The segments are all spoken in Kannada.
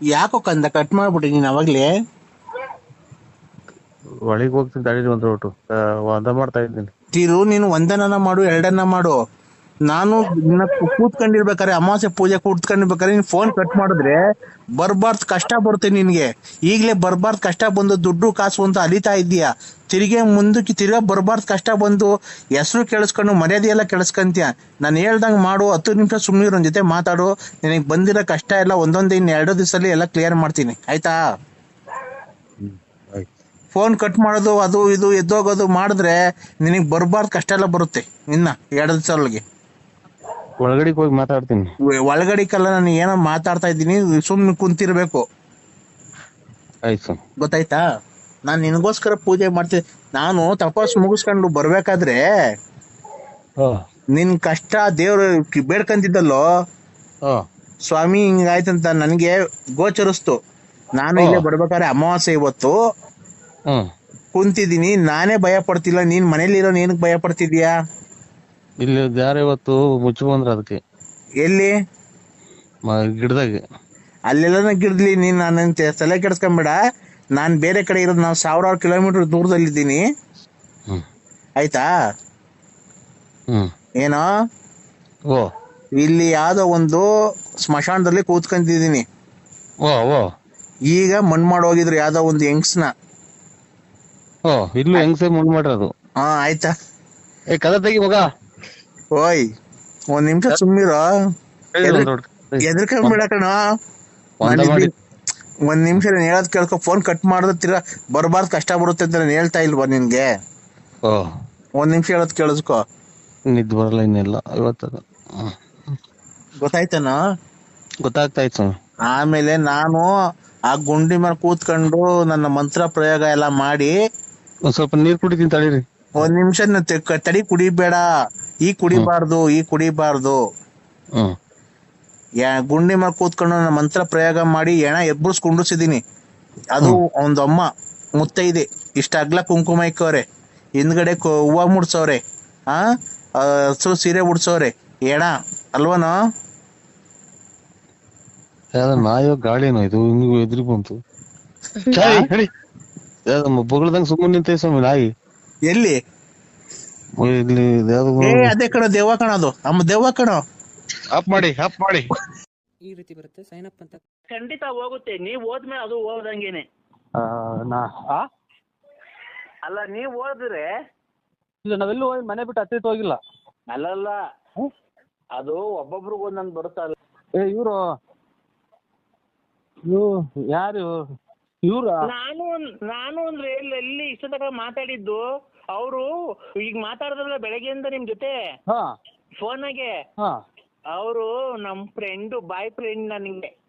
ಯಾಕೋ ಕಂದ ಕಟ್ ಮಾಡ್ಬಿಟ್ಟಿ ನೀನ್ ಅವಾಗ್ಲೇ ಒಳಗ್ ಹೋಗ್ತೀನಿ ತಡೀರಿ ಒಂದ್ ಒಟ್ಟು. ವಾದ ಮಾಡ್ತಾ ಇದ್ದೀನಿ. ತಿರು ನೀನು ಒಂದನ್ನ ಮಾಡು ಎರಡನ್ನ ಮಾಡು. ನಾನು ಕೂತ್ಕೊಂಡಿರ್ಬೇಕಾರೆ ಅಮಾವಾಸ್ಯ ಪೂಜೆ ಕೂತ್ಕೊಂಡಿರ್ಬೇಕಾರೆ ನೀನ್ ಫೋನ್ ಕಟ್ ಮಾಡಿದ್ರೆ ಬರ್ಬಾರ್ದ್ ಕಷ್ಟ ಬರುತ್ತೆ ನಿನ್ಗೆ. ಈಗ್ಲೇ ಬರ್ಬಾರ್ದ್ ಕಷ್ಟ ಬಂದು ದುಡ್ಡು ಕಾಸು ಅಂತ ಅಲಿತಾ ಇದ್ದೀಯ? ತಿರ್ಗೆ ಮುಂದಕ್ಕೆ ತಿರ್ಗಾ ಬರ್ಬಾರ್ದ್ ಕಷ್ಟ ಬಂದು ಹೆಸರು ಕೇಳಿಸ್ಕೊಂಡು ಮರ್ಯಾದೆ ಎಲ್ಲ ಕೇಳಿಸ್ಕೊಂತೀಯ? ನಾನು ಹೇಳ್ದಂಗ್ ಮಾಡು ಹತ್ತು ನಿಮಿಷ ಸುಮ್ಮನೆ ಜೊತೆ ಮಾತಾಡು. ನಿನಗೆ ಬಂದಿರೋ ಕಷ್ಟ ಎಲ್ಲ ಒಂದೊಂದೇ ಇನ್ನು ಎರಡು ದಿವಸದಲ್ಲಿ ಎಲ್ಲ ಕ್ಲಿಯರ್ ಮಾಡ್ತೀನಿ. ಆಯ್ತಾ? ಫೋನ್ ಕಟ್ ಮಾಡೋದು ಅದು ಇದು ಎದ್ದೋಗೋದು ಮಾಡಿದ್ರೆ ನಿನಗೆ ಬರ್ಬಾರ್ದು ಕಷ್ಟ ಎಲ್ಲ ಬರುತ್ತೆ. ಇನ್ನ ಎರಡು ದಿವಸ ಒಳಗೆ ಒಳಗಡೆಗೆ ಹೋಗಿ ಮಾತಾಡ್ತೀನಿ. ಒಳಗಡಿಕಲ್ಲ ನಾನು ಏನೋ ಮಾತಾಡ್ತಾ ಇದ್ದೀನಿ ಸುಮ್ಮನೆ ಕುಂತಿರ್ಬೇಕು. ಆಯ್ತು. ಸ್ವಾಮಿ ಗೊತ್ತಾಯ್ತಾ? ನಾನು ನಿನಗೋಸ್ಕರ ಪೂಜೆ ಮಾಡ್ತೀನಿ ನಾನು ತಪಾಸ್ ಮುಗಿಸ್ಕೊಂಡು ಬರ್ಬೇಕಾದ್ರೆ ಹಾ. ನಿನ್ ಕಷ್ಟ ದೇವ್ರು ಕಿ- ಬೇಡ್ಕಂತಿದ್ದಲ್ಲೋ? ಹಾ. ಸ್ವಾಮಿ ಹಿಂಗಾಯ್ತಂತ ನನಗೆ ಗೋಚರಿಸ್ತು. ನಾನು ಇಲ್ಲೇ ಬರ್ಬೇಕಾದ್ರೆ ಅಮಾವಾಸ್ಯೆ ಇವತ್ತು. ಕುಂತಿದ್ದೀನಿ ನಾನೇ ಭಯ ಪಡ್ತಿಲ್ಲ ನೀನ್ ಮನೇಲಿರೋ ಏನಕ್ಕೆ ಭಯ ಪಡ್ತಿದ್ಯಾ ಇಲ್ಲಿ ಯಾರು ಇವತ್ತು ಮುಚ್ಚಿ ಬಂದ್ರ ಅದಕ್ಕೆ. ಎಲ್ಲಿ? ಗಿಡದಾಗ ಗಿಡದಾಗೆ. ಅಲ್ಲೆಲ್ಲ ಗಿಡ್ಲಿ ನೀನ್ ನನ್ನ ತಲೆ ಕೆಡ್ಸ್ಕೊಂಬೇಡ. ನಾನ್ ಬೇರೆ ಕಡೆ ಇರೋದು ನಾವು ಸಾವಿರಾರು ಕಿಲೋಮೀಟರ್ ದೂರದಲ್ಲಿದ್ದೀನಿ. ಹ್ಮ್. ಆಯ್ತಾ? ಹ್ಮ್. ಏನೋ? ಓ. ಇಲ್ಲಿ ಯಾವ್ದೋ ಒಂದು ಸ್ಮಶಾನದಲ್ಲಿ ಕೂತ್ಕೊಂತಿದ್ದೀನಿ ಓ ಓ. ಈಗ ಮಣ್ ಮಾಡೋಗಿದ್ರು ಯಾವ್ದೋ ಒಂದು ಹೆಂಗ್ಸ್ನ. ಓ ಇಲ್ಲೂ ಹೆಂಗ್ಸೆ ಮುಂದ್ ಮಾಡಿರೋದು. ಹಾ ಆಯ್ತಾ? ಏ ಕದ ತೆಗಿ ಮಗ. ಓಯ್ ಒಂದ್ ನಿಮಿಷ ಸುಮ್ಮಿರೋ ಹೇಳಿ ಒಂದ್ ನಿಮಿಷ ನೀನ್ ಹೇಳೋದ್ ಕೇಳ್ಕೊ ಫೋನ್ ಕಟ್ ಮಾಡಿದ್ರೆ ತಿರ್ಗಾ ಬರ್ಬಾರ್ದು ಕಷ್ಟ ಬರುತ್ತೆ ಅಂತ ನಾನು ಹೇಳ್ತಾ ಇಲ್ವಾ ನಿನ್ಗೆ? ಒಂದ್ ನಿಮಿಷ ಹೇಳೋದ್ ಕೇಳಿಸ್ಕೊ ನಿದ್ ಬರಲ್ಲ ಇನ್ನೆಲ್ಲ ಇವತ್ತದ ಗೊತ್ತಾಗ್ತಾಯ್ತು ಗೊತ್ತಾಗ್ತಾ ಇತ್ತು ಆಮೇಲೆ ನಾನು ಆ ಗುಂಡಿ ಮೇಲೆ ಕೂತ್ಕೊಂಡು ನನ್ನ ಮಂತ್ರ ಪ್ರಯೋಗ ಎಲ್ಲ ಮಾಡಿ ಒಂದ್ ಸ್ವಲ್ಪ ನೀರ್ ಕುಡಿತೀನಿ ತಡೀರಿ. ಒಂದ್ ನಿಮಿಷ ತಡಿ ಕುಡಿಬೇಡ. ಈ ಕುಡಿಬಾರ್ದು ಈ ಕುಡಿಬಾರ್ದು. ಗುಂಡಿ ಮೇಲೆ ಕೂತ್ಕೊಂಡು ನನ್ನ ಮಂತ್ರ ಪ್ರಯೋಗ ಮಾಡಿ ಎಣ ಎಬ್ಬರ್ಸ್ ಕುಂಡಿಸಿದೀನಿ ಅದು ಒಂದ್ ಅಮ್ಮ ಮುತ್ತೈದೆ ಇಷ್ಟ ಅಗ್ಲ ಕುಂಕುಮ ಇಕ್ಕವ್ರೆ. ಹಿಂದ್ಗಡೆ ಹೂವ ಮುಡ್ಸವ್ರೆ. ಆ ಹಸಿರು ಸೀರೆ ಉಡ್ಸವ್ರೆ. ಎಣ ಅಲ್ವನೋ? ನಾಯೋ ಗಾಳಿನೋ ಇದು ಹಿಂಗ ಎದ್ರಿ ಬಂತು. ಬೊಗಳದಂಗ್ ಸುಮ್ಮನೆ ನಿಂತೈ ಸ್ವಾಮಿ ನಾಯಿ. ಎಲ್ಲಿ? ಇಲ್ಲಿ ಏ ಅದೇ ಕಣ ದೆವ್ವ ಕಣದು ಅಮ್ಮ ದೆವ್ವ ಕಣ. ಆಫ್ ಮಾಡಿ ಅಪ್ ಮಾಡಿ. ಈ ರೀತಿ ಬರುತ್ತೆ ಸೈನ್ ಅಪ್ ಅಂತ. ಖಂಡಿತ ಹೋಗುತ್ತೆ. ನೀವ್ ಹೋದ್ಮೇಲೆ ಅದು ಹೋದಂಗೇನೆ. ಆ, ನಾ ಆ? ಅಲ್ಲ ನೀವ್ ಹೋದ್ರೆ ಇಲ್ಲ ನಾವೆಲ್ಲೂ ಹೋಗಿ ಮನೆ ಬಿಟ್ಟು ಹತ್ತಿತ್ತು ಹೋಗಿಲ್ಲ. ಅಲ್ಲಲ್ಲ. ಅದು ಒಬ್ಬೊಬ್ರಿಗೆ ಒಂದೊಂದು ಬರುತ್ತಲ್ಲ ಏ ಇವ್ರು ಇವ್ರು ಯಾರು? ಇವ್ರ? ನಾನು ನಾನು ಅಂದ್ರೆ ಎಲ್ಲಿ ಎಲ್ಲಿ ಇಷ್ಟ ತನಕ ಮಾತಾಡಿದ್ದು ಅವರು ಈಗ ಮಾತಾಡಿದ್ರಲ್ಲ ಬೆಳಗ್ಗೆಯಿಂದ ನಿಮ್ ಜೊತೆ? ಹಾ. ಫೋನಾಗೆ ಹಾ. ಅವರು ನಮ್ ಫ್ರೆಂಡ್ ಬಾಯ್ ಫ್ರೆಂಡ್ ನನಗೆ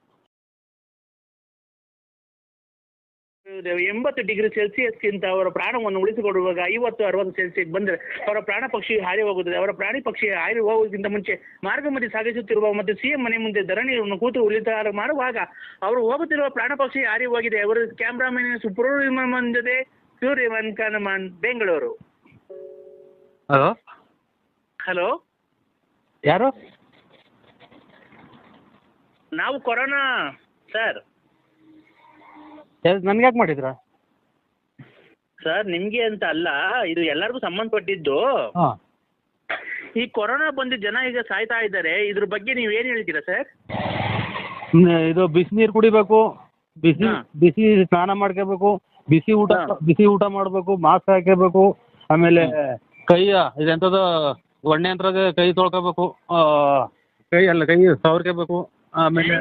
ಎಂಬತ್ತು ಡಿಗ್ರಿ ಸೆಲ್ಸಿಯಸ್ಗಿಂತ ಅವರ ಪ್ರಾಣವನ್ನು ಉಳಿಸಿಕೊಡುವಾಗ ಐವತ್ತು ಅರವತ್ತು ಸೆಲ್ಸಿಯಸ್ ಬಂದರೆ ಅವರ ಪ್ರಾಣ ಪಕ್ಷಿ ಹಾರಿ ಹೋಗುತ್ತದೆ. ಅವರ ಪ್ರಾಣಿ ಪಕ್ಷಿ ಹಾರಿ ಹೋಗುವುದಕ್ಕಿಂತ ಮುಂಚೆ ಮಾರ್ಗ ಮಧ್ಯೆ ಸಾಗಿಸುತ್ತಿರುವ ಮತ್ತು ಸಿಎಂ ಮನೆ ಮುಂದೆ ಧರಣಿಯನ್ನು ಕೂತು ಉಳಿತಾರ ಮಾಡುವಾಗ ಅವರು ಹೋಗುತ್ತಿರುವ ಪ್ರಾಣ ಪಕ್ಷಿ ಹಾರಿ ಹೋಗಿದೆ. ಅವರು ಕ್ಯಾಮ್ರಾಮನ್ ಸುಪ್ರೋ ಜೊತೆ ಸೂರ್ಯಮನ್ ಕನಮನ್ ಬೆಂಗಳೂರು. ಹಲೋ? ಹಲೋ? ಯಾರು? ನಾವು ಕೊರೋನಾ ಸರ್. ನನ್ಗೆ ಯಾಕೆ ಮಾಡಿದ್ರ? ಸರ್ ನಿಮ್ಗೆ ಅಂತ ಅಲ್ಲ ಇದು ಎಲ್ಲರಿಗೂ ಸಂಬಂಧಪಟ್ಟಿದ್ದು. ಈ ಕೊರೋನಾ ಬಂದು ಜನ ಈಗ ಸಾಯ್ತಾ ಇದ್ದಾರೆ. ಇದ್ರ ಬಗ್ಗೆ ನೀವು ಏನ್ ಹೇಳ್ತೀರಾ ಸರ್? ಇದು ಬಿಸಿ ನೀರು ಕುಡಿಬೇಕು ಬಿಸಿ. ಬಿಸಿ ಸ್ನಾನ ಮಾಡ್ಕೋಬೇಕು ಬಿಸಿ ಊಟ ಬಿಸಿ ಊಟ ಮಾಡಬೇಕು ಮಾಸ್ಕ್ ಹಾಕಿರ್ಬೇಕು ಆಮೇಲೆ ಕೈಯ ಇದೆಂತದ ಒಣ್ಣೆ ಯಂತ್ರದ ಕೈ ತೊಳ್ಕೋಬೇಕು ಕೈ ಅಲ್ಲ ಕೈ ಸವರ್ಕೋಬೇಕು ಆಮೇಲೆ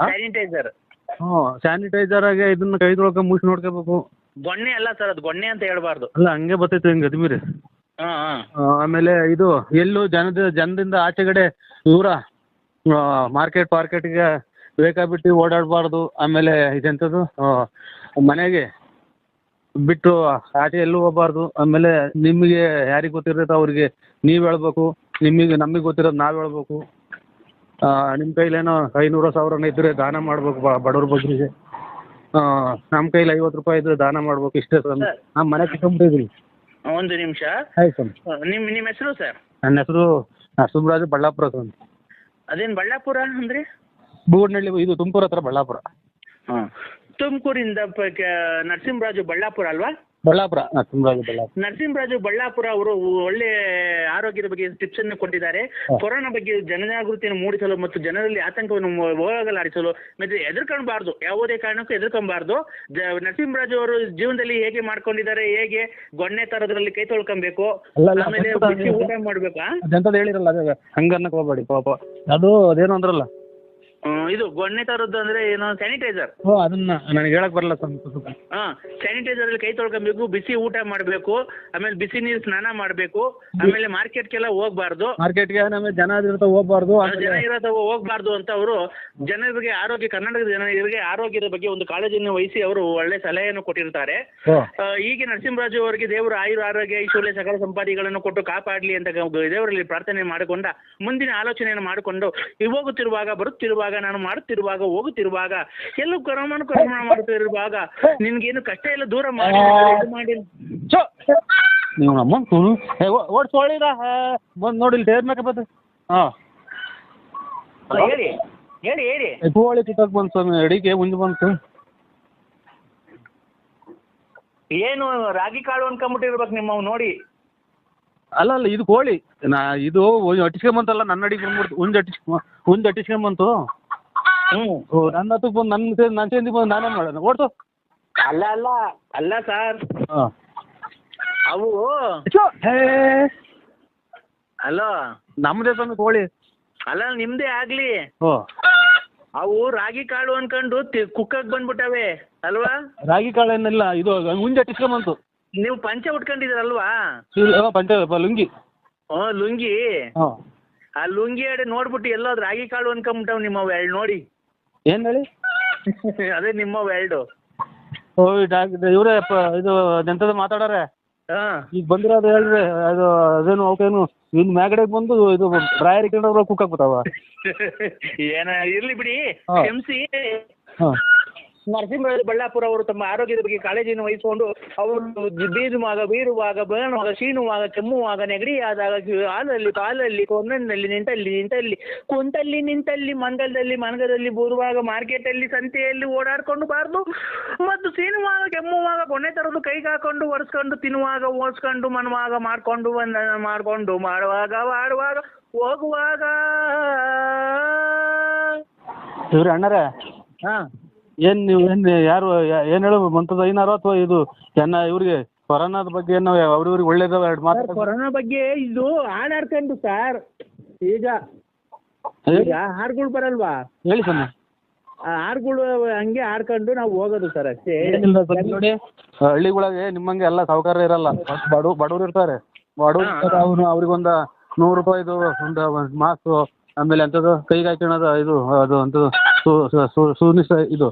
ಸ್ಯಾನಿಟೈಸರ್ ಹ್ಞೂ ಸ್ಯಾನಿಟೈಸರ್ ಆಗಿ ಇದನ್ನ ಕೈ ತೊಳ್ಕೊ ಮುಚ್ಚಿ ನೋಡ್ಕೋಬೇಕು. ಗೊಣ್ಣೆ ಅಲ್ಲ ಸರ್ ಅದು ಗೊಣ್ಣೆ ಅಂತ ಹೇಳ್ಬಾರ್ದು. ಅಲ್ಲ ಹಂಗೆ ಬರ್ತೈತೆ ಹಿಂಗೆ ಅದ್ಮೀರಿ. ಹಾಂ ಹಾ. ಆಮೇಲೆ ಇದು ಎಲ್ಲೂ ಜನದ ಜನದಿಂದ ಆಚೆಗಡೆ ದೂರ ಮಾರ್ಕೆಟ್ ಪಾರ್ಕೆಟ್ಗೆ ಬೇಕಾಬಿಟ್ಟು ಓಡಾಡಬಾರ್ದು ಆಮೇಲೆ ಇದೆಂಥದ್ದು ಮನೆಗೆ ಬಿಟ್ಟು ಆಚೆ ಎಲ್ಲೂ ಹೋಗ್ಬಾರ್ದು. ಆಮೇಲೆ ನಿಮಗೆ ಯಾರಿಗೆ ಗೊತ್ತಿರ್ತೈತೆ ಅವ್ರಿಗೆ ನೀವು ಹೇಳ್ಬೇಕು. ನಿಮಗೆ ನಮಗೆ ಗೊತ್ತಿರೋದು ನಾವು ಹೇಳ್ಬೇಕು. ನಿಮ್ಮ ಕೈಲೇನೋ ಐನೂರು ಸಾವಿರ ಇದ್ದರೆ ದಾನ ಮಾಡ್ಬೇಕು ಬಡವ್ರ ಬಗ್ಗೆ ನಮ್ಮ ಕೈಲಿ ಐವತ್ತು ರೂಪಾಯಿ ಇದ್ರೆ ದಾನ ಮಾಡ್ಬೇಕು ಇಷ್ಟೇ ಸರ್ ಸರ್. ನಮ್ಮ ಮನೆ ಕಿತ್ಕೊಂಡ್ಬಿಟ್ಟಿದ್ದೀನಿ ಒಂದು ನಿಮಿಷ. ಆಯ್ತು ಸರ್. ನಿಮ್ಮ ನಿಮ್ಮ ಹೆಸರು ಸರ್? ನನ್ನ ಹೆಸರು ನರಸಿಂಹರಾಜು ಬಳ್ಳಾಪುರ ಅಂತ ಅದೇನ್ ಬಳ್ಳಾಪುರ ಅಂದ್ರಿ? ಬೂಡ್ನಳ್ಳಿ ಇದು ತುಮಕೂರು ಹತ್ರ ಬಳ್ಳಾಪುರ. ಹಾಂ. ತುಮಕೂರಿಂದ ನರಸಿಂಹರಾಜು ಬಳ್ಳಾಪುರ ಅಲ್ವಾ? ಬಳ್ಳಾಪುರ ನರಸಿಂಹರಾಜು ಬಳ್ಳಾಪುರ. ನರಸಿಂಹರಾಜು ಬಳ್ಳಾಪುರ ಅವರು ಒಳ್ಳೆ ಆರೋಗ್ಯದ ಬಗ್ಗೆ ಟಿಪ್ಸ್ ಅನ್ನು ಕೊಟ್ಟಿದ್ದಾರೆ ಕೊರೋನಾ ಬಗ್ಗೆ ಜನಜಾಗೃತಿಯನ್ನು ಮೂಡಿಸಲು ಮತ್ತು ಜನರಲ್ಲಿ ಆತಂಕವನ್ನು ಹೋಗಲಾಡಿಸಲು ಮತ್ತೆ ಎದುರ್ಕೊಳ್ಬಾರ್ದು ಯಾವುದೇ ಕಾರಣಕ್ಕೂ ಎದುರ್ಕೊಂಬಾರ್ದು ನರಸಿಂಹರಾಜು ಅವರು ಜೀವನದಲ್ಲಿ ಹೇಗೆ ಮಾಡ್ಕೊಂಡಿದ್ದಾರೆ ಹೇಗೆ ಗೊಣ್ಣೆ ತರದ್ರಲ್ಲಿ ಕೈ ತೊಳ್ಕೊಬೇಕು ಆಮೇಲೆ ಊಟ ಮಾಡ್ಬೇಕಾ? ಹೇಳಿರಲ್ಲ ಹಂಗನ್ನಕ್ ಹೋಗ್ಬೇಡಿ ಪಾಪ. ಅದು ಅದೇನು ಅಂದ್ರಲ್ಲ. ಇದು ಗೊಣ್ಣೆ ತರದ್ದು ಅಂದ್ರೆ ಏನು ಸ್ಯಾನಿಟೈಸರ್ ಓ ಅದನ್ನ ನನಗೆ ಹೇಳಕ್ ಬರಲ್ಲ ಸ್ವಲ್ಪ ಸ್ವಲ್ಪ. ಹಾ ಸ್ಯಾನಿಟೈಸರ್ ಅಲ್ಲಿ ಕೈ ತೊಳ್ಕೊಬೇಕು ಬಿಸಿ ಊಟ ಮಾಡಬೇಕು ಆಮೇಲೆ ಬಿಸಿ ನೀರು ಸ್ನಾನ ಮಾಡಬೇಕು ಆಮೇಲೆ ಮಾರ್ಕೆಟ್ಗೆಲ್ಲ ಹೋಗ್ಬಾರ್ದು. ಮಾರ್ಕೆಟ್ಗೆ ನಮಗೆ ಜನ ಹೋಗ್ಬಾರ್ದು ಆ ಜನ ಇರೋದು ಹೋಗ್ಬಾರ್ದು ಅಂತ ಅವರು ಜನರಿಗೆ ಆರೋಗ್ಯ ಕರ್ನಾಟಕದ ಜನರಿಗೆ ಆರೋಗ್ಯದ ಬಗ್ಗೆ ಒಂದು ಕಾಳಜಿಯನ್ನು ವಹಿಸಿ ಅವರು ಒಳ್ಳೆ ಸಲಹೆಯನ್ನು ಕೊಟ್ಟಿರ್ತಾರೆ. ಈಗ ಆ, ಹೀಗೆ ನರಸಿಂಹರಾಜು ಅವರಿಗೆ ದೇವರು ಆಯುರ ಆರೋಗ್ಯ ಐಶ್ವರ್ಯ ಸಕಲ ಸಂಪಾದಿಗಳನ್ನು ಕೊಟ್ಟು ಕಾಪಾಡ್ಲಿ ಅಂತ ಗ- ದೇವರಲ್ಲಿ ಪ್ರಾರ್ಥನೆ ಮಾಡಿಕೊಂಡ ಮುಂದಿನ ಆಲೋಚನೆಯನ್ನು ಮಾಡಿಕೊಂಡು ಹೋಗುತ್ತಿರುವಾಗ ಬರುತ್ತಿರುವಾಗ ನಾನು ಮಾಡುತ್ತಿರುವಾಗ ಹೋಗುತ್ತಿರುವಾಗ ಎಲ್ಲೂ ಕ್ರಮಣ ಕ್ರಮಣ ಮಾಡುತ್ತಿರುವಾಗ ನಿನ್ಗೇನು ಕಷ್ಟ ಇಲ್ಲ ದೂರ ಮಾಡಿ ಮಾಡಿ. ಚೋ ನೀವು ಬಂದ್ ಓಡಿಸ್ಕೊಳ್ಳಿದ ಬಂದು ನೋಡಿ ಇಲ್ಲಿ ಟೇರ್ ಮೇಕ ಬಂದು. ಹಾಂ. ಹೇಳಿ ಹೇಳಿ ಹೇಳಿ. ಕೋಳಿ ಕಿತ್ತಕ್ಕೆ ಬಂತು ಸ್ವಾಮಿ ಅಡಿಗೆ ಮುಂದೆ ಬಂತು. ಏನು ರಾಗಿ ಕಾಳು ಅನ್ಕೊಂಬಿಟ್ಟಿರ್ಬೇಕು ನಿಮ್ಮವ್ ನೋಡಿ. ಅಲ್ಲ ಅಲ್ಲ ಇದು ಕೋಳಿ. ನಾ ಇದು ಅಟ್ಟಿಸ್ಕೊಂಬಂತಲ್ಲ ನನ್ನ ಅಡಿಗೆ ಬಂದ್ಬಿಡ್ತು. ಉಂಜ್ ಅಟ್ಟಿಸ್ ಉಂಜ್ ಅಟ್ಟಿಸ್ಕೊಂಬಂತು. ಓ ನನ್ನ ಹತ್ರ ಬಂದು ನನ್ನ ಸೇ ನನ್ನ ಸೇರಿ ಬಂದು ನಾನೇ ಮಾಡೋಣ. ಓಡ್ತು ಅಲ್ಲ ಅಲ್ಲ. ಅಲ್ಲ ಸರ್ ಹಾಂ. ಅವು. ಹೇ. ಅಲೋ. ನಮ್ಮದೇ ಸ್ವಾಮಿ ಕೋಳಿ. ಅಲ್ಲ ನಿಮ್ದೇ ಆಗ್ಲಿ. ಓ. ಅವು ರಾಗಿ ಕಾಳು ಅನ್ಕೊಂಡು ಕುಕ್ಕಕ್ ಬಂದ್ಬಿಟ್ಟವೆ. ಅಲ್ವಾ? ರಾಗಿ ಕಾಳು ಏನಿಲ್ಲ ಇದು ಮುಂಜೆ ಟಿಸ್ಕೊಂಬಂತು ನೀವು ಪಂಚೆ ಉಟ್ಕೊಂಡಿದ್ದೀರಲ್ವಾ? ಪಂಚ ಲುಂಗಿ. ಹ್ಞೂ ಲುಂಗಿ. ಹಾಂ. ಆ ಲುಂಗಿ ಎಡೆ ನೋಡ್ಬಿಟ್ಟು ಎಲ್ಲೋ ರಾಗಿ ಕಾಳು ಅನ್ಕೊಂಬಿಟ್ಟವ್ ನಿಮ್ಮ ಎರಡು ನೋಡಿ. ಏನು ಹೇಳಿ? ಅದೇ ನಿಮ್ಮ ವೈಲ್ಡ್ ಓ ಇವರೇ ಇದು ಎಂಥದ್ದು ಮಾತಾಡಾರೆ. ಹಾ. ಈಗ ಬಂದಿರೋದು ಹೇಳ್ರಿ ಅದು ಅದೇನು ಅವಕ್ಕೇನು ಇನ್ನು ಮ್ಯಾಗಡೆ ಬಂದು ಇದು ಡ್ರಾಯರ್ ಇಟ್ಕೊಂಡ್ರೆ ಕುಕ್ ಆಗ್ಬಿಟ್ಟಾವ? ಏನ ಇರ್ಲಿ ಬಿಡಿ. ಹಾ. ಕ್ಷಮಿಸಿ ಹಾಂ. ನರಸಿಂಹರಾಜ ಬಳ್ಳಾಪುರ ಅವರು ತಮ್ಮ ಆರೋಗ್ಯದ ಬಗ್ಗೆ ಕಾಳಜಿಯನ್ನು ವಹಿಸಿಕೊಂಡು ಅವರು ಬೀರುವಾಗ ಬೀರುವಾಗ ಬೇಣುವಾಗ ಸೀನುವಾಗ ಕೆಮ್ಮುವಾಗ ನೆಗಡಿಯಾದಾಗ ಹಾಲಲ್ಲಿ ಕಾಲಲ್ಲಿ ಕೊನ್ನಲ್ಲಿ ನಿಂತಲ್ಲಿ ನಿಂತಲ್ಲಿ ಕುಂತಲ್ಲಿ ನಿಂತಲ್ಲಿ ಮಂಗಲದಲ್ಲಿ ಮನಗದಲ್ಲಿ ಬೂರುವಾಗ ಮಾರ್ಕೆಟಲ್ಲಿ ಸಂತೆಯಲ್ಲಿ ಓಡಾಡ್ಕೊಂಡು ಬಾರದು ಮತ್ತು ಸೀನುವಾಗ ಕೆಮ್ಮುವಾಗ ಕೊನೆ ತರದು ಕೈಗೆ ಹಾಕೊಂಡು ಒರೆಸ್ಕೊಂಡು ತಿನ್ನುವಾಗ ಓಡಿಸ್ಕೊಂಡು ಮನುವಾಗ ಮಾಡ್ಕೊಂಡು ಬಂದ ಮಾಡ್ಕೊಂಡು ಮಾಡುವಾಗ ಮಾಡುವಾಗ ಹೋಗುವಾಗ. ಇವ್ರ ಅಣ್ಣರ? ಹಾಂ. ಏನು ನೀವು ಏನು ಯಾರು ಏನು ಹೇಳು ಮಂತದ ಐನಾರು ಅಥವಾ ಇದು ಜನ ಇವ್ರಿಗೆ ಕೊರೋನಾದ ಬಗ್ಗೆ ಏನು ಅವ್ರಿವ್ರಿಗೆ ಒಳ್ಳೇದ ಎರಡು ಸರ್ ಮಾತು ಕೊರೋನಾ ಬಗ್ಗೆ ಇದು ಹಾಡಾಡ್ಕೊಂಡು ಸರ್. ಈಗ ಈಗ ಹಾಡುಗಳು ಬರಲ್ವಾ? ಹೇಳಿ ಸ್ವಾಮಿ ಆ ಹಾಡುಗಳು ಹಂಗೆ ಹಾಡ್ಕೊಂಡು ನಾವು ಹೋಗೋದು ಸರ್ ಅಷ್ಟೇ. ಏನಿಲ್ಲ ಸ್ವಾಮಿ ನೋಡಿ ಹಳ್ಳಿಗಳಿಗೆ ನಿಮ್ಮಂಗೆ ಎಲ್ಲ ಸೌಕರ್ಯ ಇರಲ್ಲ. ಬಡವ್ ಬಡವ್ರು ಇರ್ತಾರೆ. ಬಡವ್ರು ಇರ್ತಾರೆ ಅವ್ರು ಅವ್ರಿಗೊಂದು ನೂರು ರೂಪಾಯಿದು ಒಂದು ಮಾಸ್ಕು ಆಮೇಲೆ ಎಂಥದ್ದು ಕೈಗೆ ಹಾಕ್ಕೊಳೋದು ಇದು ಅದು ಅಂಥದ್ದು ಸು ಸು- ಸು- ಸುನಿಸ ಇದು.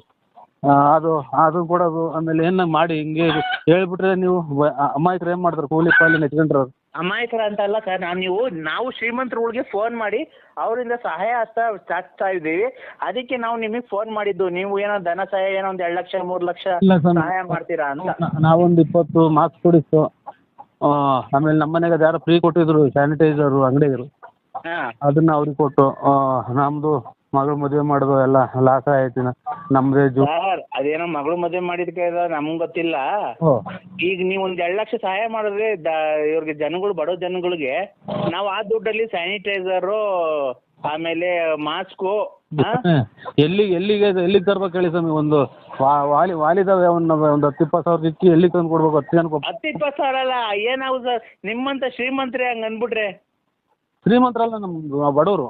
ಆ, ಅದು ಅದು ಕೊಡೋದು ಆಮೇಲೆ ಏನು ಮಾಡಿ ಹಿಂಗೆ ಹೇಳ್ಬಿಟ್ರೆ ನೀವು ಅಮಾಯಕರು ಏನು ಮಾಡ್ತಾರೆ ಕೂಲಿ ಪಾಲಿ ನೆಚ್ಕೊಂಡ್ರೆ ಅವ್ರು? ಅಮಾಯಕರ ಅಂತ ಅಲ್ಲ ಸರ್ ನಾನು ನೀವು ನಾವು ಶ್ರೀಮಂತರುಗಳಿಗೆ ಫೋನ್ ಮಾಡಿ ಅವರಿಂದ ಸಹಾಯ ಹಸ್ತ ಚಾಚ್ತಾ ಇದ್ದೀವಿ. ಅದಕ್ಕೆ ನಾವು ನಿಮಗೆ ಫೋನ್ ಮಾಡಿದ್ದು ನೀವು ಏನೋ ಧನ ಸಹಾಯ ಏನೋ ಒಂದು ಎರಡು ಲಕ್ಷ ಮೂರು ಲಕ್ಷ ಇಲ್ಲ. ಸಹಾಯ ಮಾಡ್ತೀರಾ ಅಂತ. ನಾ- ನಾವೊಂದು ಇಪ್ಪತ್ತು ಮಾಸ್ಕ್ ಕೊಡಿಸ್ತು. ಆಮೇಲೆ ನಮ್ಮ ಮನೆಗೆ ಅದು ಯಾರೋ ಫ್ರೀ ಕೊಟ್ಟಿದ್ರು ಸ್ಯಾನಿಟೈಸರು ಅಂಗಡಿಗರು ಹಾಂ. ಅದನ್ನ ಅವ್ರಿಗೆ ಕೊಟ್ಟು ಆ, ನಮ್ದು ಮಗಳು ಮದುವೆ ಮಾಡೋದು ಎಲ್ಲ ಲಾಸ್ ಆಯ್ತು ನಮ್ದೇ ಜೂ ಸರ್ ಅದೇನೋ ಮಗಳು ಮದುವೆ ಮಾಡಿದ್ಕೆ ನಮ್ಗೆ ಗೊತ್ತಿಲ್ಲ. ಈಗ ನೀವು ಒಂದು ಎರಡು ಲಕ್ಷ ಸಹಾಯ ಮಾಡಿದ್ರೆ ದ ಇವ್ರಿಗೆ ಜನಗಳು ಬಡವ ಜನಗಳಿಗೆ ನಾವು ಆ ದುಡ್ಡಲ್ಲಿ ಸ್ಯಾನಿಟೈಸರ್ ಆಮೇಲೆ ಮಾಸ್ಕು ಎಲ್ಲಿ ಎಲ್ಲಿಗೆ ಎಲ್ಲಿಗೆ ತರ್ಬೇಕು ಹೇಳಿ ಸ್ವಾಮಿ? ಒಂದು ವಾ- ವಾಲಿ ವಾಲಿದಾವೆ ಒಂದು ಒಂದು ಹತ್ತು ಇಪ್ಪತ್ತು ಸಾವಿರ ಇಕ್ಕಿ ಎಲ್ಲಿ ತಂದು ಕೊಡ್ಬೇಕು? ಹತ್ತು ಜನಕ್ಕೆ ಹತ್ತು ಇಪ್ಪತ್ತು ಸಾವಿರ ಅಲ್ಲ ಏನಾಗುತ್ತೆ ಸರ್ ನಿಮ್ಮಂತ ಶ್ರೀಮಂತರೇ ಹಂಗೆ ಅಂದ್ಬಿಟ್ರೆ. ಶ್ರೀಮಂತರಲ್ಲ ನಮ್ದು ಬಡವರು.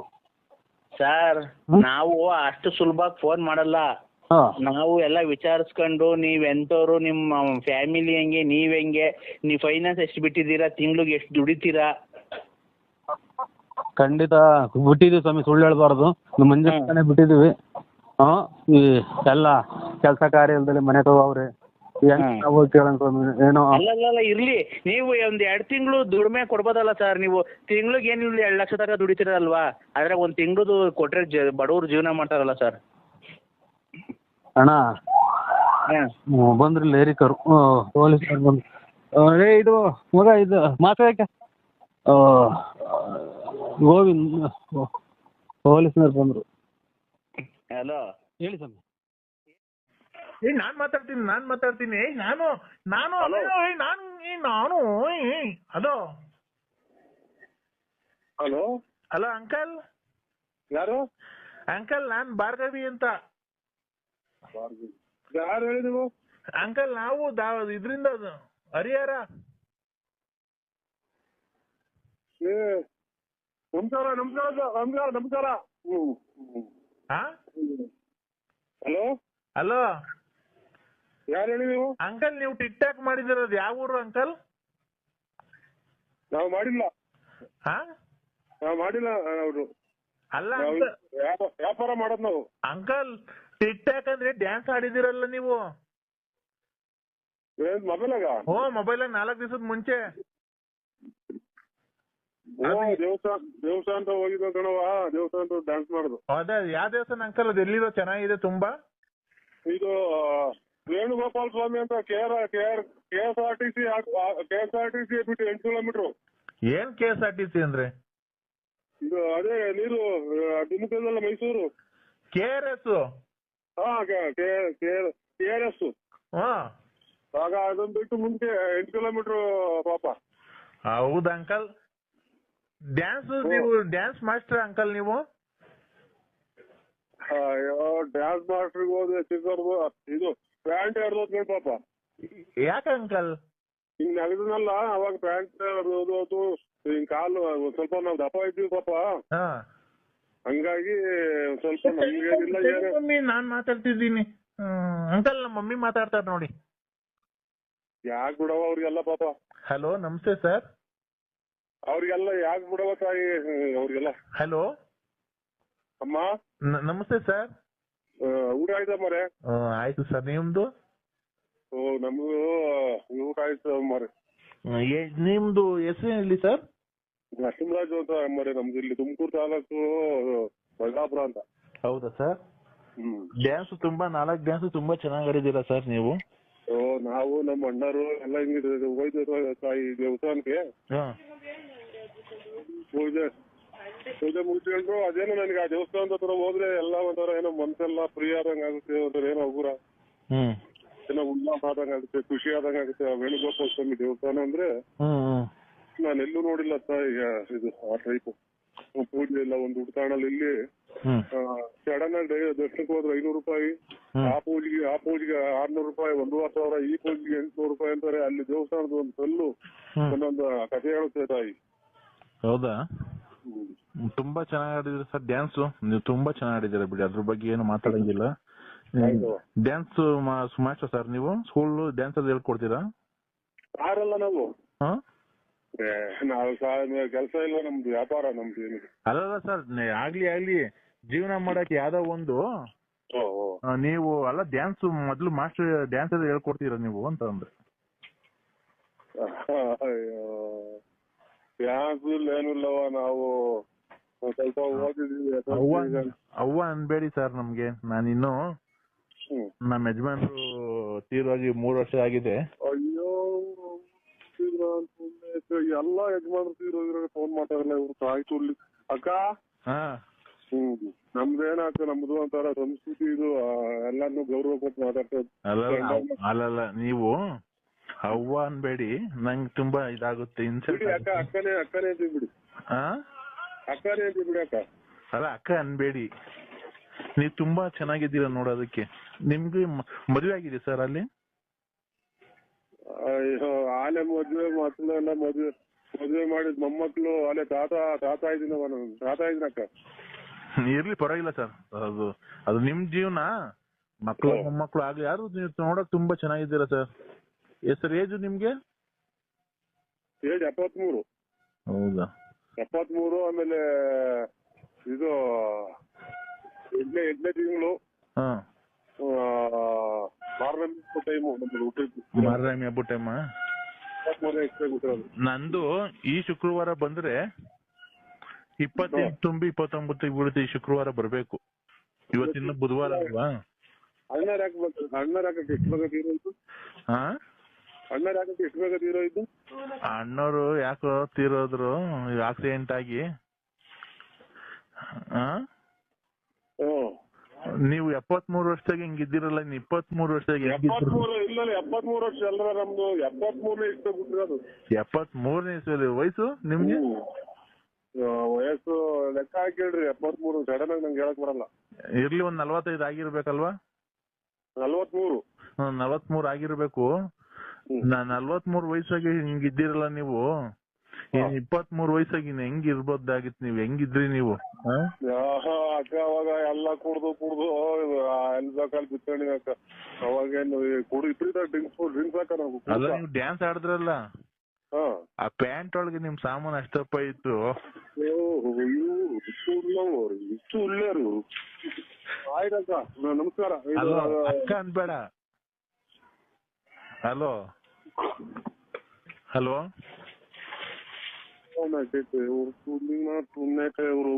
ಸರ್ ನಾವು ಅಷ್ಟು ಸುಲಭವಾಗಿ ಫೋನ್ ಮಾಡಲ್ಲ. ಹಾಂ. ನಾವು ಎಲ್ಲ ವಿಚಾರಿಸ್ಕೊಂಡು ನೀವು ಎಂತವ್ರು ನಿಮ್ಮ ಫ್ಯಾಮಿಲಿ ಹೆಂಗೆ ನೀವ್ ಹೆಂಗೆ ನೀವು ಫೈನಾನ್ಸ್ ಎಷ್ಟು ಬಿಟ್ಟಿದ್ದೀರಾ ತಿಂಗ್ಳಿಗೆ ಎಷ್ಟು ದುಡಿತೀರಾ? ಖಂಡಿತ. ಬಿಟ್ಟಿದ್ದೀವಿ ಸ್ವಾಮಿ ಸುಳ್ಳು ಹೇಳ್ಬಾರ್ದು. ನಮ್ಮ ಮಂಜಾನೆ ಬಿಟ್ಟಿದ್ದೀವಿ. ಹಾಂ ಈ ಎಲ್ಲ ಕೆಲಸ ಕಾರ್ಯದಲ್ಲಿ ಮನೆ ಹ್ಮ್. ನಾವು ಕೇಳೋಣ ಸ್ವಾಮಿ ಏನೋ ಅಲ್ಲಲ್ಲ ಇರ್ಲಿ. ನೀವು ಒಂದ್ ಎರಡ್ ತಿಂಗಳು ದುಡಿಮೆ ಕೊಡ್ಬೋದಲ್ಲ ಸರ್ ನೀವು ತಿಂಗ್ಳಿಗೆ ಇಲ್ಲ ಎರಡ್ ಲಕ್ಷ ತನಕ ದುಡಿತೀರಲ್ವಾ? ಆದ್ರೆ ಒಂದ್ ತಿಂಗಳದು ಕೊಟ್ರೆ ಜ ಬಡವ್ರು ಜೀವನ ಮಾಡ್ತಾರಲ್ಲ ಸರ್ ಅಣ್ಣ ಹಾಂ. ಹ್ಮ್, ಬಂದ್ರಿ ಲೇರಿಕರು ಪೊಲೀಸರು ಬಂದ್ರು ಆ, ಏ ಇದು ಮಗ ಇದು ಮಾತಾಡಕ್ಕೆ ಆ, ಗೋವಿಂದ್ ಪೊಲೀಸ್ನವ್ರು ಬಂದರು. ಹಲೋ ಹೇಳಿ ಸ್ವಾಮಿ. ಏಯ್ ನಾನ್ ಮಾತಾಡ್ತೀನಿ ನಾನ್ ಮಾತಾಡ್ತೀನಿ. ಏಯ್ ನಾನು ನಾನು Hello. ಏಯ್ ನಾನು ಏ ನಾನು ಏಯ್ ಹಲೋ. ಹಲೋ. Hello uncle. ಯಾರು? ಅಂಕಲ್ ನಾನ್ ಭಾರ್ಗವಿ ಅಂತ. ಯಾರು ಹೇಳಿ ನೀವು? ಅಂಕಲ್ ನಾವು ದಾ ಇದ್ರಿಂದ ಹರಿಹರ. ಏ, ನಮಸ್ಕಾರ ನಮಸ್ಕಾರ ನಮಸ್ಕಾರ ನಮಸ್ಕಾರ. ಹ್ಮ್. ಹಾ? ಹಲೋ. ಹಲೋ. ಯಾರು ಹೇಳಿ ನೀವು? ಅಂಕಲ್ ನೀವು ಟಿಕ್ ಟಾಕ್ ಮಾಡಿದಿರೋದು ಯಾವ ಊರು ಅಂಕಲ್? ನಾವು ಮಾಡಿಲ್ಲ. ಹಾ? ನಾವು ಮಾಡಿಲ್ಲ ಅವರು. ಅಲ್ಲ ನಾವು ಅಂಕಲ್. ವ್ಯಾಪ- ವ್ಯಾಪಾರ ಮಾಡೋದು ನಾವು. ಅಂಕಲ್ ಟಿಕ್ ಟಾಕ್ ಅಂದ್ರೆ ಡ್ಯಾನ್ಸ್ ಆಡಿದಿರಲ್ಲ ನೀವು? ಮೊಬೈಲಾಗ ಓ ಮೊಬೈಲ್ ನಾಲ್ಕು ದಿವಸದ ಮುಂಚೆ. ದೇವಸ್ಥಾನ ದೇವಸ್ಥಾನ ಹೋಗಿದ್ದ ಕಣವ ದೇವಸ್ಥಾನ ಡ್ಯಾನ್ಸ್ ಮಾಡುದು. ಅದೇ ಯಾವ ದೇವಸ್ಥಾನ ಅಂಕಲ್ ಅದು? ಎಲ್ಲಿರೋ? ಚೆನ್ನಾಗಿದೆ ತುಂಬಾ? ಇದು ವೇಣುಗೋಪಾಲ ಸ್ವಾಮಿ ಅಂತ K R K R K R K R T C K S R T C ಬಿಟ್ಟು ಎಂಟು ಕಿಲೋಮೀಟರ್ ಏನ್ K S R T C ಅಂದ್ರೆ? ಇದು ಅದೇ ನೀರು ಡಿಮುಖದಲ್ಲ ಮೈಸೂರು. ಕೆ ಆರ್ ಎಸ್ ಹಾ ಕೆ ಆರ್ ಎಸ್ ಹಾ. ಆಗ ಅದನ್ನ ಬಿಟ್ಟು ಮುಂದೆ ಎಂಟು ಕಿಲೋಮೀಟರ್ ಪಾಪ. ಹೌದು ಅಂಕಲ್. ಡ್ಯಾನ್ಸ್ ನೀವು ಡ್ಯಾನ್ಸ್ ಮಾಸ್ಟರ್ ಅಂಕಲ್ ನೀವು? ಅಯ್ಯೋ ಡ್ಯಾನ್ಸ್ ಮಾಸ್ಟರ್ಗೆ ಹೋದ್ರೆ ಚಿಕ್ಕವ್ರದು. ಇದು ಪ್ಯಾಂಟ್ ಹರಿದೋದ್ ಪಾಪ. ಯಾಕೆ ಅಂಕಲ್? ಹಿಂಗ್ ನಗದನಲ್ಲ ಅವಾಗ ಪ್ಯಾಂಟ್ ಹರಿದೋದು ಹಿಂಗ್ ಕಾಲು ಒಂದ್ ಸ್ವಲ್ಪ ನಾವ್ ದಪ್ಪ ಇದ್ದೀವಿ ಪಾಪ. ಹಾ. ಹಂಗಾಗಿ ಒಂದ್ ಸ್ವಲ್ಪ ನಮ್ಗೇನಿಲ್ಲ ಏನು ಮಮ್ಮಿ ನಾನ್ ಮಾತಾಡ್ತಿದ್ದೀನಿ. ಅಂಕಲ್ ನಮ್ಮ ಮಮ್ಮಿ ಮಾತಾಡ್ತಾರೆ ನೋಡಿ. ಯಾಕ್ ಬಿಡವ ಅವ್ರಿಗೆಲ್ಲ ಪಾಪ? ಹಲೋ ನಮಸ್ತೆ ಸರ್. ಅವ್ರಿಗೆಲ್ಲ ಯಾಕ್ ಬಿಡವ ತಾಯಿ ಅವ್ರಿಗೆಲ್ಲ? ಹಲೋ. ಅಮ್ಮ? ನಮಸ್ತೆ ಸರ್. ಆ, ಊಟ ಆಯ್ತಾ ಮರೆ ಆಯ್ತು ಸರ್. ನಿಮ್ದು? ಓ ನಮ್ದು ಊಟ ಆಯ್ತು ಮರೆ ಆ, ಏ- ನಿಮ್ದು ಹೆಸರು ಹೇಳಿ ಸರ್? ನರಸಿಂಹರಾಜು ಅಂತ ಮರೆ ನಮ್ದು. ಇಲ್ಲಿ ತುಮಕೂರು ತಾಲೂಕು ಬಳ್ಳಾಪುರ ಅಂತ. ಹೌದಾ ಸರ್? ಹ್ಮ್. ಡ್ಯಾನ್ಸ್ ತುಂಬಾ ನಾಲ್ಕು ಡ್ಯಾನ್ಸ್ ತುಂಬಾ ಚೆನ್ನಾಗಿ ಆಡಿದ್ದೀರಾ ಸರ್ ನೀವು? ಓ ನಾವು ನಮ್ಮ ಅಣ್ಣರು ಎಲ್ಲ ಹಿಂಗೆ ಹೋಯ್ತು ತಾಯಿ ದೇವಸ್ಥಾನಕ್ಕೆ. ಹಾ. ಪೂಜೆ. ಪೂಜೆ ಮುಗಿಸ್ಕೊಂಡ್ರು ಅದೇನೋ ನನಗೆ ಆ ದೇವಸ್ಥಾನದ ಹತ್ರ ಹೋದ್ರೆ ಎಲ್ಲ ಒಂಥರ ಏನೋ ಮನ್ಸೆಲ್ಲ ಫ್ರೀ ಆದಂಗ ಆಗುತ್ತೆ ಒಂಥರ ಏನೋ ಉಗುರ. ಹ್ಮ್. ಏನೋ ಉಲ್ಲಾಸ ಆದಂಗ ಆಗುತ್ತೆ ಖುಷಿ ಆದಂಗ ಆಗುತ್ತೆ. ಆ ವೇಣುಗೋಪಾಲ ಸ್ವಾಮಿ ದೇವಸ್ಥಾನ ಅಂದ್ರೆ ನಾನು ಎಲ್ಲೂ ನೋಡಿಲ್ಲ ತಾಯಿ ಈಗ ಇದು ಆ ಟೈಪ್ ಪೂಜೆ ಇಲ್ಲ ಒಂದು ಉಡ್ತಾಣಲ್ಲಿ ಇಲ್ಲಿ ಸಡನ್ ಆಗಿ ದರ್ಶನಕ್ಕೆ ಹೋದ್ರೆ ಐನೂರು ರೂಪಾಯಿ. ಆ ಪೂಜೆಗೆ ಆ ಪೂಜೆಗೆ ಆರ್ನೂರು ರೂಪಾಯಿ ಒಂದೂವರೆ ಸಾವಿರ ಈ ಪೂಜೆಗೆ ಎಂಟ್ನೂರು ರೂಪಾಯಿ ಅಂತಾರೆ. ಅಲ್ಲಿ ದೇವಸ್ಥಾನದ ಒಂದು ಕಲ್ಲು ಒಂದೊಂದು ಕಥೆ ಹೇಳುತ್ತೆ ತಾಯಿ. ಹೌದಾ? ತುಂಬಾ ಚೆನ್ನಾಗಿ ಆಡಿದ್ರಿ ಸರ್ ಡ್ಯಾನ್ಸ್ ನೀವು ತುಂಬಾ ಚೆನ್ನಾಗಿ ಆಡಿದ್ದೀರಾ ಬಿಡಿ. ಅದ್ರ ಬಗ್ಗೆ ಏನು ಮಾತಾಡಂಗಿಲ್ಲ. ಡ್ಯಾನ್ಸ್ ಮಾಸ್ಟರ್ ಸರ್ ನೀವು? ಸ್ಕೂಲ್ ಡ್ಯಾನ್ಸ್ ಅಲ್ಲಿ ಹೇಳ್ಕೊಡ್ತೀರಾ ಯಾರಲ್ಲ ನಾವು? ಹಾ? ನಾವು ಕೆಲಸ ಇಲ್ಲ ನಮ್ದು? ವ್ಯಾಪಾರ ನಮ್ದು ಅಲ್ಲಲ್ಲ ಸರ್ ಆಗ್ಲಿ ಆಗ್ಲಿ ಜೀವನ ಮಾಡಕ್ಕೆ ಯಾವ್ದೋ ಒಂದು. ನೀವು ಅಲ್ಲ ಡ್ಯಾನ್ಸ್ ಮೊದ್ಲು ಮಾಸ್ಟರ್ ಡ್ಯಾನ್ಸ್ ಅಲ್ಲಿ ಹೇಳ್ಕೊಡ್ತೀರಾ ನೀವು ಅಂತ ಅಂದ್ರೆ ಇಲ್ಲ ಏನಿಲ್ಲವ ನಾವು ಸ್ವಲ್ಪ ಅವ್ವ ಅವ್ವ ಅನ್ಬೇಡಿ ಸರ್ ನಮ್ಗೆ. ನಾನಿನ್ನು ಹ್ಮ್. ನಮ್ಮ ಯಜಮಾನ್ರು ತೀರೋಗಿ ಮೂರ್ ವರ್ಷ ಆಗಿದೆ. ಅಯ್ಯೋ ತೀವ್ರ ಅಂತ ಸುಮ್ನೆ ಎಲ್ಲ ಯಜಮಾನ್ರು ತೀರೋಗಿರೋ ಫೋನ್ ಮಾತಾಡಲ್ಲ ಇವ್ರು. ತಾಯಿ ತುಳ್ಳಿ ಅಕ್ಕ? ಹಾ. ಹ್ಮ್. ನಮ್ದು ಅಂತಾರ ಸಂಸ್ಕೃತಿ ಇದು ಎಲ್ಲಾನು ಗೌರವ ಕೊಟ್ಟು ಮಾತಾಡ್ತೇವೆ ಅಲ್ಲಲ್ಲ ಅಲ್ಲಲ್ಲ ನೀವು ಅವ್ವ ಅನ್ಬೇಡಿ. ನಂಗ್ ತುಂಬಾ ಇದಾಗುತ್ತೆ ಇನ್ಸಲ್ಟ್ ಬಿಡಿ ಅಕ್ಕ ಅಕ್ಕನೇ ಅಕ್ಕನೇ ಅಂತೀವಿ ಬಿಡಿ. ಹಾ ಅಕ್ಕನೇ ಅಂತೀವಿ ಬಿಡಿ ಅಕ್ಕ. ಅಲ್ಲ ಅಕ್ಕ ಅನ್ಬೇಡಿ. ನೀವ್ ತುಂಬಾ ಚೆನ್ನಾಗಿದ್ದೀರ ನೋಡೋದಕ್ಕೆ ನಿಮ್ಗೆ ಮದುವೆ ಆಗಿದೆ ಸರ್ ಅಲ್ಲಿ? ಅಯ್ಯೋ ಆಲೆ ಮದ್ವೆ ಮಕ್ಳು ಎಲ್ಲ ಮದ್ವೆ ಮದ್ವೆ ಮಾಡಿದ್ ಮೊಮ್ಮಕ್ಳು ಅಲ್ಲೇ ತಾತ ತಾತ ಇದ್ದೀನವ ನಾನು. ತಾತ ಇದ್ದೀನಕ್ಕ ಇರ್ಲಿ ಪರವಾಗಿಲ್ಲ ಸರ್. ಅದು ಅದು ನಿಮ್ ಜೀವನ. ಮಕ್ಕಳು ಮೊಮ್ಮಕ್ಕಳು ಆಗ್ಲಿ ಯಾರು ನೀವು ನೋಡಕ್ ತುಂಬಾ ಚೆನ್ನಾಗಿದ್ದೀರಾ ಸರ್. ಹೆಸರು ಏಜು ನಿಮ್ಗೆ? ಏಜ್ ಎಪ್ಪತ್ಮೂರು. ಹೌದಾ? ಎಪ್ಪತ್ಮೂರು ಆಮೇಲೆ ಇದು ಎಂಟನೇ ಎಂಟನೇ ತಿಂಗಳು. ಹಾ. ಮಾರನೇ ಟೈಮು ನಮ್ದು ಹುಟ್ಟಿದ್ದು ಮಾರಾಮಿ ಹಬ್ಬ ಟೈಮ ಎಪ್ಪತ್ಮೂರನೇ ಎಕ್ಸ್ಟ್ರಾ ಹುಟ್ಟಿರೋದು ನಂದು ಈ ಶುಕ್ರವಾರ ಬಂದ್ರೆ ಇಪ್ಪತ್ತೆಂಟು ತುಂಬಿ ಇಪ್ಪತ್ತೊಂಬತ್ತು ಬೀಳುತ್ತೆ ಈ ಶುಕ್ರವಾರ ಬರ್ಬೇಕು. ಇವತ್ತಿನ ಬುಧವಾರ ಅಲ್ವಾ? ಅಣ್ಣರ ಹಾಕ್ಬೇಕು ಅಣ್ಣರ ಹಾಕಕ್ಕೆ ಎಷ್ಟು ಹಾ? ಎಷ್ಟು ಬೇಗ ತೀರೋಯ್ತು ಅಣ್ಣವ್ರು ಯಾಕೋ ತೀರೋದ್ರು ಆಕ್ಸಿಡೆಂಟ್ ಆಗಿ. ಆ? ಹ್ಮ್. ನೀವು ಎಪ್ಪತ್ಮೂರು ವರ್ಷದಾಗ ಹಿಂಗಿದ್ದೀರಲ್ಲ ಇನ್ನು ಇಪ್ಪತ್ಮೂರು ವರ್ಷದಾಗ ಹೆಂಗಿದ್ರು ಎಪ್ಪತ್ಮೂರು ಇಲ್ಲ ಎಪ್ಪತ್ಮೂರು ವರ್ಷ ಅಲ್ರ ನಮ್ದು. ಎಪ್ಪತ್ಮೂರನೇ ಇಷ್ಟ ಬಿಟ್ಟಿರೋದು ಎಪ್ಪತ್ಮೂರನೇ ವಯಸ್ಸು ನಿಮ್ಗೆ. ಆ, ವಯಸ್ಸು ಲೆಕ್ಕ ಹಾಕಿಳ್ರಿ ಎಪ್ಪತ್ಮೂರು ಸಡನ್ ಆಗಿ ನಂಗೆ ಹೇಳಕ್ ಬರಲ್ಲ. ಇರ್ಲಿ ಒಂದ್ ನಲ್ವತ್ತೈದು ಆಗಿರ್ಬೇಕಲ್ವಾ? ನಲ್ವತ್ಮೂರು. ನಲವತ್ಮೂರು ಆಗಿರ್ಬೇಕು. ಹ್ಮ್. ಮೂರ್ ವಯಸ್ಸಾಗಿ ಹಿಂಗಿದ್ದೀರಲ್ಲ ನೀವು? ಇನ್ ಇಪ್ಪತ್ಮೂರು ವಯಸ್ಸಾಗಿ ಇನ್ನು ಹೆಂಗ್ ಇರ್ಬೋದಾಗಿತ್ ನೀವು? ಹೆಂಗಿದ್ರಿ ನೀವು? ಅಕ್ಕ ಅವಾಗ ಎಲ್ಲಾ ಕುಡ್ದು ಕುಡ್ದು ಎಲ್ಲ ಕಾಲ್ ಬಿತ್ತಣಿ ಅಕ್ಕ. ಅವಾಗೇನು ಈ ಕುಡಿ ಇಬ್ಬರಿದ ಡ್ರಿಂಕ್ಸ್ ಡ್ರಿಂಕ್ಸ್ ಹಾಕ ನಾವು ಅಲ್ಲ ನೀವು ಡ್ಯಾನ್ಸ್ ಆಡಿದ್ರಲ್ಲ? ಆ ಪ್ಯಾಂಟ್ ಒಳಗೆ ನಿಮ್ ಸಾಮಾನು ಅಷ್ಟಪ್ಪ ಇತ್ತು. ಇಷ್ಟು ಉಳ್ಳರು ಆಯ್ತಕ್ಕ ನಮಸ್ಕಾರ. ಅಕ್ಕ ಅನ್ಬೇಡ. ಹಲೋ. ಹಲೋ? ಇವ್ರು ತುಳಿನ ತುಣ್ಣೆಕ ಇವರು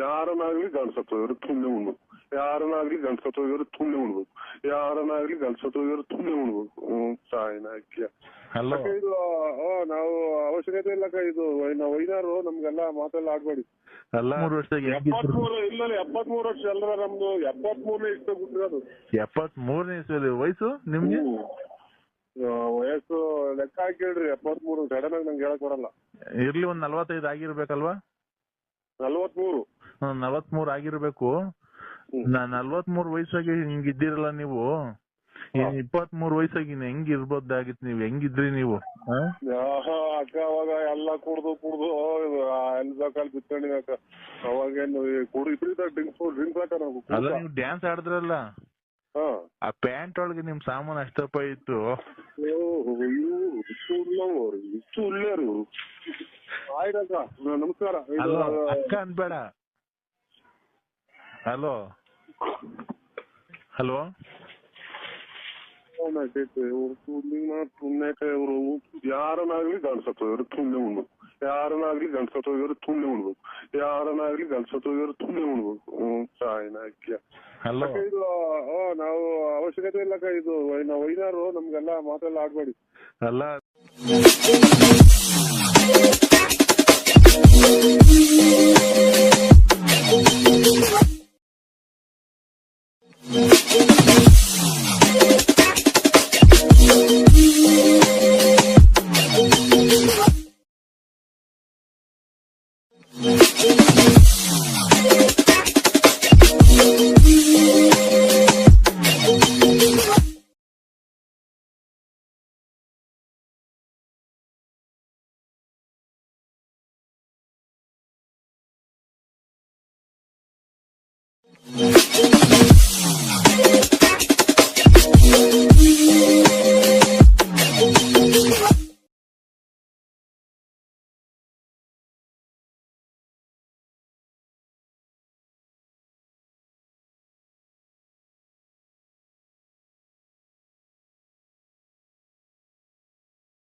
ಯಾರನ್ನಾಗ್ಲಿ ಗಂಡ್ಸತ್ತು ಇವರು ತುಣ್ಣೆ ಉಣ್ಬೇಕು. ಯಾರನ್ನಾಗ್ಲಿ ಗಂಡ್ಸತ್ತು ಇವರು ತುಣ್ಣೆ ಉಣ್ಬೇಕು. ಯಾರನ್ನಾಗ್ಲಿ ಗಂಡ್ಸತ್ತು ಇವರು ತುಣ್ಣೆ ಉಣ್ಬೇಕು. ಹ್ಮ್ ಸಾಯಿನ ಅಕ್ಕಿಯ ಇದು ನಾವು ಅವಶ್ಯಕತೆ ಇಲ್ಲಕ್ಕ ಇದು. ನಾವು ವೈನಾರು ನಮ್ಗೆಲ್ಲ ಮಾತೆಲ್ಲ ಆಡ್ಬೇಡಿ ಅಲ್ಲ ಮೂರು ಎಪ್ಪತ್ಮೂರು ಇಲ್ಲ ಎಪ್ಪತ್ಮೂರು ವರ್ಷ ಅಲ್ರ ನಮ್ದು? ಎಪ್ಪತ್ಮೂರನೇ ಇಷ್ಟ ಬಿಟ್ಟಿರೋದು ಎಪ್ಪತ್ಮೂರನೇ ಇಸ್ವಿಯಲ್ಲಿ ವಯಸ್ಸು ನಿಮ್ಗೆ? ವಯಸ್ಸು ಲೆಕ್ಕ ಹಾಕಿಳ್ರಿ ಎಪ್ಪತ್ಮೂರು ಸಡನ್ ಆಗಿ ನಂಗೆ ಹೇಳಕ್ ಬರಲ್ಲ. ಇರ್ಲಿ ಒಂದ್ ನಲ್ವತ್ತೈದು ಆಗಿರ್ಬೇಕಲ್ವಾ? ನಲ್ವತ್ಮೂರು. ಹ್ಮ್, ನಲವತ್ಮೂರು ಆಗಿರ್ಬೇಕು. ಹ್ಮ್. ನಾ ವಯಸ್ಸಾಗಿ ವಯಸ್ಸಾಗಿ ಹಿಂಗಿದ್ದೀರಲ್ಲ ನೀವು? ಇಪ್ಪತ್ ಮೂರ್ ವಯಸ್ಸಾಗಿ ಹೆಂಗ್ ಇರ್ಬೋದಾಗಿತ್ತು ನೀವು? ಹೆಂಗಿದ್ರಿ ನೀವು? ಆ? ಆಹಾ, ಅಕ್ಕ ಅವಾಗ ಎಲ್ಲ ಕುಡ್ದು ಕುಡ್ದು ಎಲ್ಲ ಕಾಲ್ ಬಿತ್ಕೊಂಡಿ ಅಕ್ಕ. ಅವಾಗೇನು ಕುಡಿ ಡ್ರಿಂಕ್ಸ್ ಡ್ರಿಂಕ್ಸ್ ಹಾಕ ನಾವು ಅಲ್ಲ ನೀವು ಡ್ಯಾನ್ಸ್ ಆಡಿದ್ರಲ್ಲ? ಆ ಪ್ಯಾಂಟ್ ಒಳಗೆ ನಿಮ್ ಸಾಮಾನು ಅಷ್ಟಪ್ಪ ಇತ್ತು ಓಹೋ, ಇವ್ರು ಇಷ್ಟು ಉಳ್ಳವರು ಇಷ್ಟು ಉಳ್ಳರು ಆಯ್ತಕ್ಕ ನ- ನಮಸ್ಕಾರ ಇದು, ಅಲ್ಲ ಆ, ಅಕ್ಕ ಅನ್ಬೇಡ ಹಲೋ ಹಲೋ ಏನಾಗೈತೆ ಇವ್ರು ತುಳಿನ ತುಣ್ಣೆಕ ಇವರು ಯಾರನ್ನಾಗ್ಲಿ ಗಂಡ್ಸತ್ತು ಇವರು ತುಣ್ಣೆ ಉಣ್ಬೇಕು ಯಾರನ್ನಾಗ್ಲಿ ಗಂಡ್ಸತ್ತು ಇವರು ತುಂಬಿ ಉಣ್ಬೇಕು. ಯಾರನ್ನಾಗ್ಲಿ ಗಂಡ್ಸತ್ತು ಇವರು ತುಂಬಿ ಉಣ್ಬೇಕು. ಹ್ಮ್ ಸಾಯಿನ ಅಕ್ಕಿಯ ಹಲೋ ಅಕ್ಕ, ಇದು ನಾವು ಅವಶ್ಯಕತೆ ಇಲ್ಲಕ್ಕ ಇದು ನಾವು ವೈನಾರು ನಮ್ಗೆಲ್ಲ ಮಾತೆಲ್ಲ ಆಗ್ಬೇಡಿ. ಅಲ್ಲ.